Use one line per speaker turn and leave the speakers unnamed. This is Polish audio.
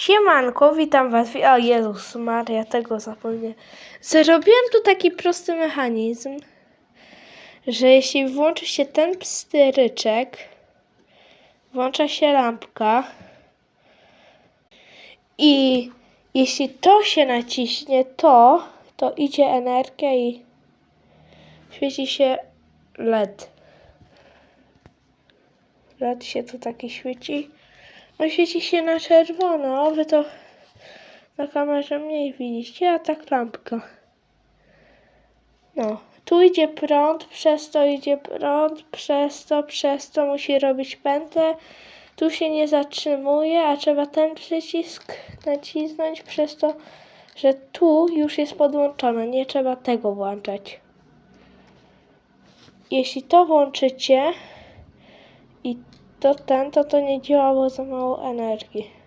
Siemanko, witam was. O Jezus Maria, tego zapomniałem. Zrobiłem tu taki prosty mechanizm, że jeśli włączy się ten pstryczek, włącza się lampka i jeśli to się naciśnie, to, to idzie energia i świeci się LED. LED się tu taki świeci. On świeci się na czerwono, wy to na kamerze mniej widzicie, a tak lampka. No, tu idzie prąd, przez to idzie prąd, przez to, przez to musi robić pętlę. Tu się nie zatrzymuje, a trzeba ten przycisk nacisnąć przez to, że tu już jest podłączone. Nie trzeba tego włączać. Jeśli to włączycie i to ten, to to nie działa, bo za mało energii.